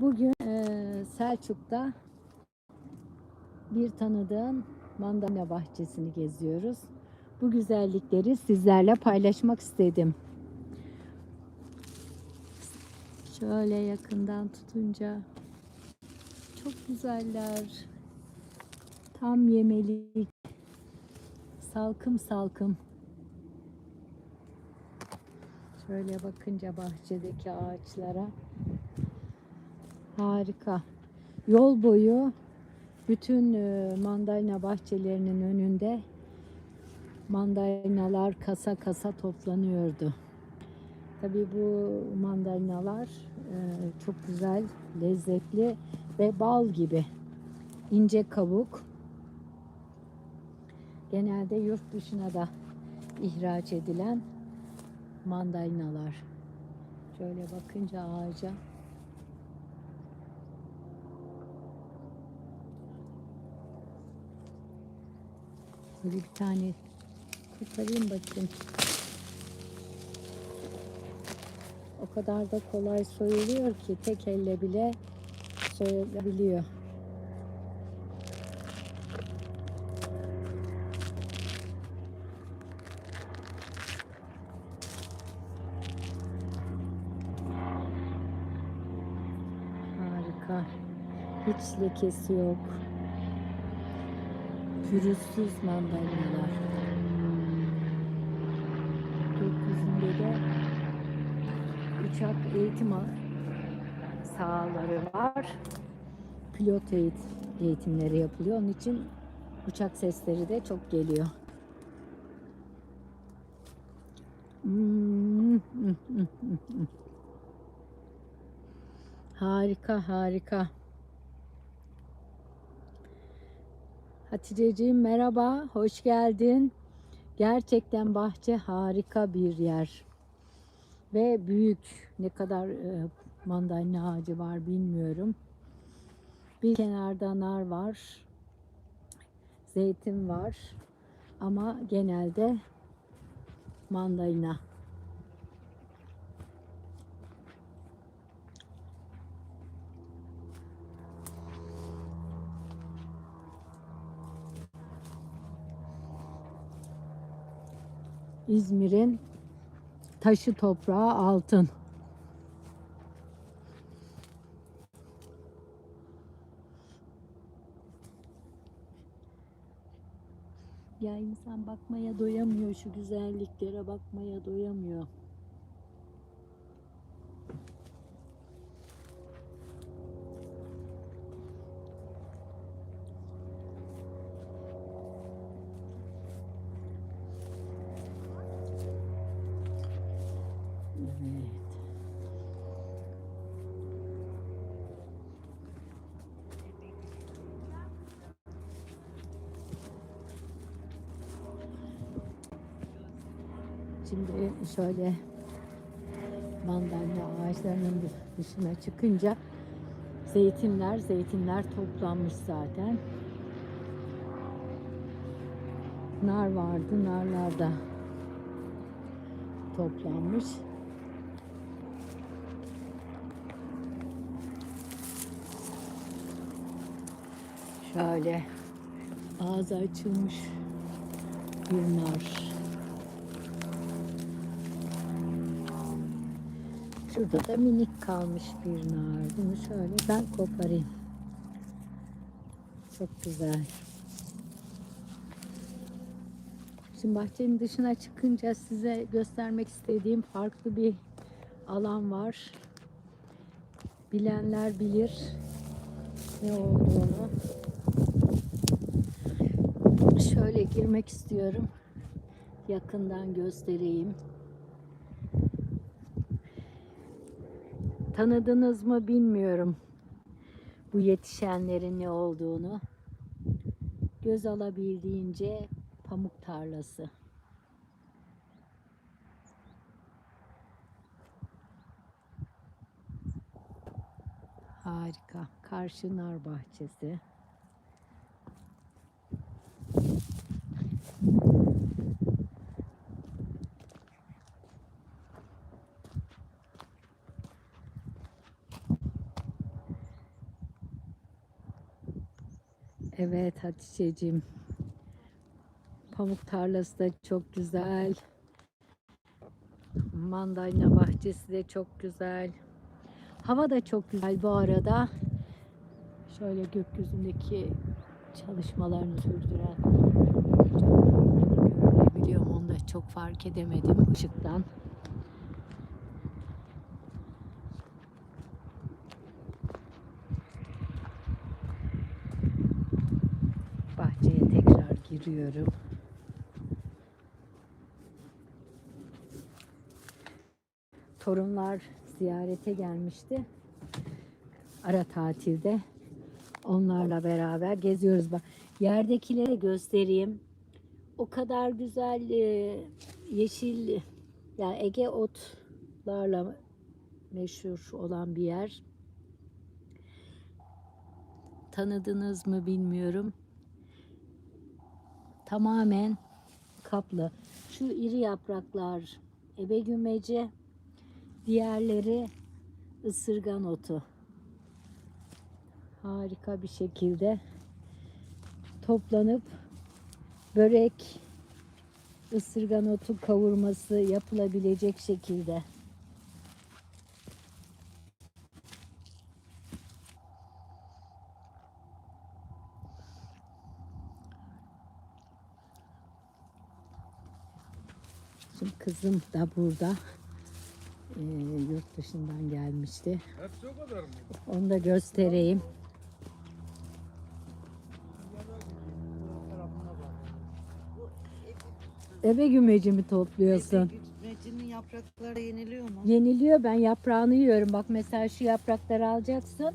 Bugün eee, Selçuk'ta bir tanıdığım mandalina bahçesini geziyoruz. Bu güzellikleri sizlerle paylaşmak istedim. Şöyle yakından tutunca çok güzeller. Tam yemelik. Salkım salkım. Şöyle bakınca bahçedeki ağaçlara harika. Yol boyu bütün e, mandalina bahçelerinin önünde mandalinalar kasa kasa toplanıyordu. Tabii bu mandalinalar e, çok güzel, lezzetli ve bal gibi. ince kabuk. Genelde yurt dışına da ihraç edilen mandalinalar. Şöyle bakınca ağaca Böyle bir tane kurtarayım bakayım. O kadar da kolay soyuluyor ki tek elle bile soyulabiliyor. Harika. Hiç lekesi yok. Pürüzsüz mandalinalar. Gökyüzünde de uçak eğitim al- sahaları var. Pilot eğit- eğitimleri yapılıyor. Onun için uçak sesleri de çok geliyor. Hmm. Harika harika. Hatice'ciğim merhaba, hoş geldin. Gerçekten bahçe harika bir yer. Ve büyük. Ne kadar e, mandalina ağacı var bilmiyorum. Bir kenarda nar var. Zeytin var. Ama genelde mandalina. İzmir'in taşı toprağı altın. Ya insan bakmaya doyamıyor şu güzelliklere bakmaya doyamıyor. Şimdi şöyle mandalina ağaçlarının dışına çıkınca zeytinler, zeytinler toplanmış zaten. Nar vardı, narlar da toplanmış. Şöyle ağzı açılmış bir nar. Şurada da minik kalmış bir nar. Bunu şöyle ben koparayım. Çok güzel. Şimdi bahçenin dışına çıkınca size göstermek istediğim farklı bir alan var. Bilenler bilir ne olduğunu. Şöyle girmek istiyorum. Yakından göstereyim. Tanıdınız mı bilmiyorum bu yetişenlerin ne olduğunu. Göz alabildiğince pamuk tarlası. Harika. Karşı nar bahçesi. Evet Hatice'cim. Pamuk tarlası da çok güzel. Mandalina bahçesi de çok güzel. Hava da çok güzel bu arada. Şöyle gökyüzündeki çalışmalarını sürdüren biliyorum onu da çok fark edemedim ışıktan. Giriyorum. Torunlar ziyarete gelmişti. Ara tatilde. Onlarla beraber geziyoruz. Bak yerdekileri göstereyim. O kadar güzel e, yeşil yani Ege otlarla meşhur olan bir yer. Tanıdınız mı bilmiyorum. Tamamen kaplı. Şu iri yapraklar ebe gümeci, diğerleri ısırgan otu. Harika bir şekilde toplanıp börek, ısırgan otu kavurması yapılabilecek şekilde. Şimdi kızım da burada. Ee, yurt dışından gelmişti. Hepsi o kadar mı? Onu da göstereyim. Ebe gümeci mi topluyorsun? Mecinin yaprakları yeniliyor mu? Yeniliyor. Ben yaprağını yiyorum. Bak mesela şu yaprakları alacaksın.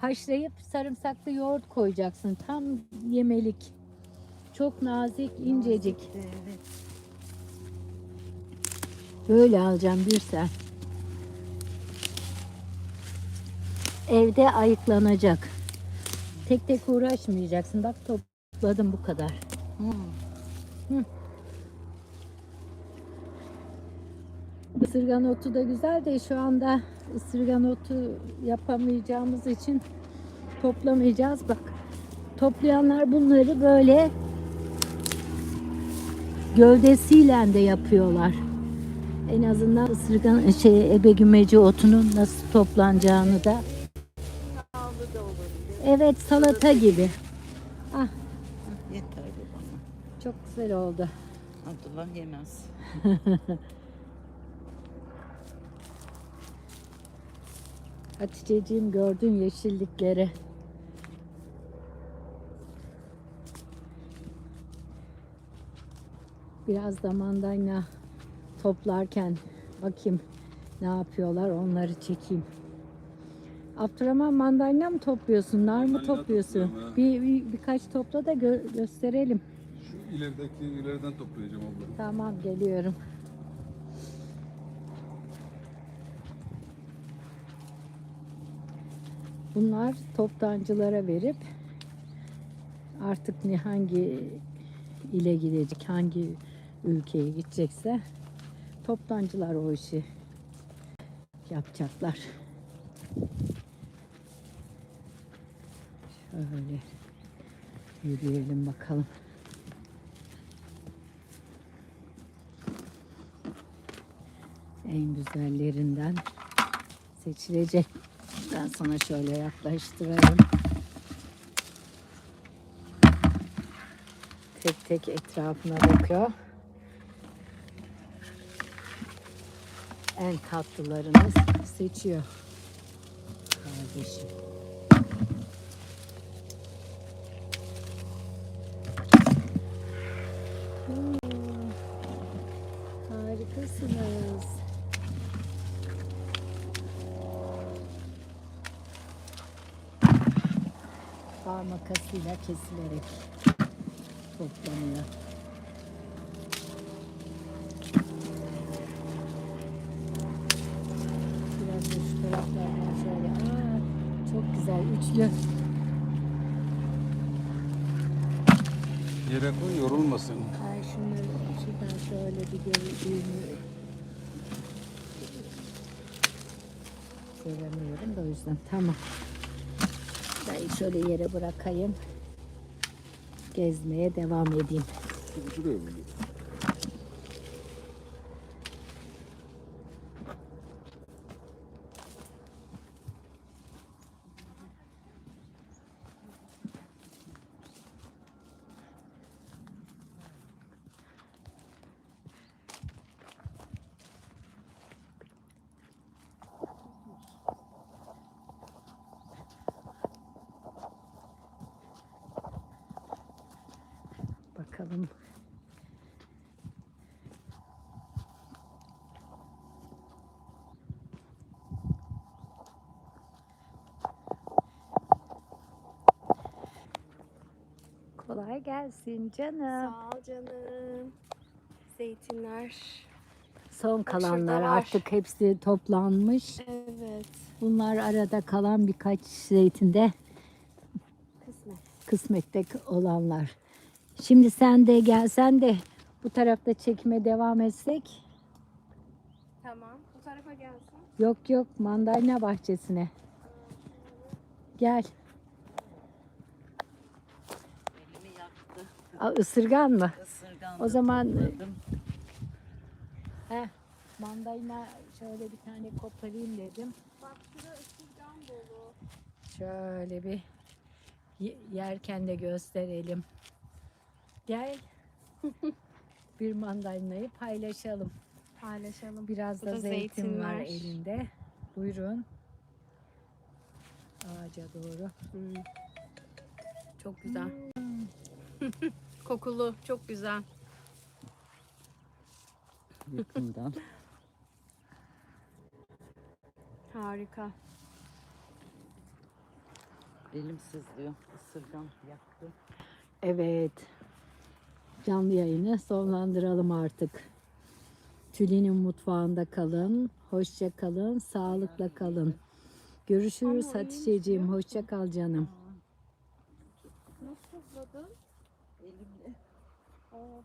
Haşlayıp sarımsaklı yoğurt koyacaksın. Tam yemelik. Çok nazik, incecik. Evet. Böyle alacağım bir sen. Evde ayıklanacak. Tek tek uğraşmayacaksın. Bak topladım bu kadar. Hmm. Isırgan otu da güzel de şu anda ısırgan otu yapamayacağımız için toplamayacağız. Bak toplayanlar bunları böyle gövdesiyle de yapıyorlar. En azından ısırgan şey ebe gümeci otunun nasıl toplanacağını da. Evet salata gibi. Ah Yeter bu bana. çok güzel oldu. Abdullah yemez. Hatice'ciğim gördün yeşillikleri. Biraz da mandalina toplarken bakayım ne yapıyorlar onları çekeyim. Abdurrahman mandalina mı topluyorsun? Nar mı Mandalina topluyorsun? topluyorum. Bir, bir- birkaç topla da gö- gösterelim. Şu ilerideki ileriden toplayacağım abla. Tamam geliyorum. Bunlar toptancılara verip artık ne hangi ile gidecek, hangi ülkeye gidecekse toptancılar o işi yapacaklar. Şöyle yürüyelim bakalım. en güzellerinden seçilecek. Ben sana şöyle yaklaştırayım. Tek tek etrafına bakıyor. En tatlılarını seçiyor. Kardeşim. Oo, Harikasınız. Far makasıyla kesilerek toplanıyor. Biraz da şu taraflardan şöyle. Aa, güzel üçlü. Yere koy yorulmasın. Ay şunları şuradan şöyle bir geri düğümü göremiyorum da o yüzden tamam. Ben şöyle yere bırakayım. gezmeye devam edeyim. Şuraya mı? Bakalım. Kolay gelsin canım. Sağ ol canım. Zeytinler. Son kalanlar var. artık hepsi toplanmış. Evet. Bunlar arada kalan birkaç zeytinde Kısmet. kısmette olanlar. Şimdi sen de gelsen de bu tarafta çekime devam etsek. Tamam. Bu tarafa gelsin. Yok yok mandalina bahçesine. Gel. Elimi yaktı. Aa, ısırgan mı? Isırgandı. O zaman-. Heh, mandalina şöyle bir tane koparayım dedim. Bak şurada ısırgan dolu. Şöyle bir ye- yerken de gösterelim. Gel. bir mandalinayı paylaşalım. Paylaşalım. Biraz da Burada zeytin, zeytin var elinde. Buyurun. Ağaca doğru. Hmm. Çok güzel. Kokulu. Çok güzel. Yakından. Harika. Elim sızlıyor. Isırgan yaktı. Evet. Canlı yayını sonlandıralım artık. Tülin'in mutfağında kalın. Hoşça kalın. Sağlıkla kalın. Görüşürüz Hatice'ciğim. Hoşça kal canım. Nasıl topladın? Elimle. Aa,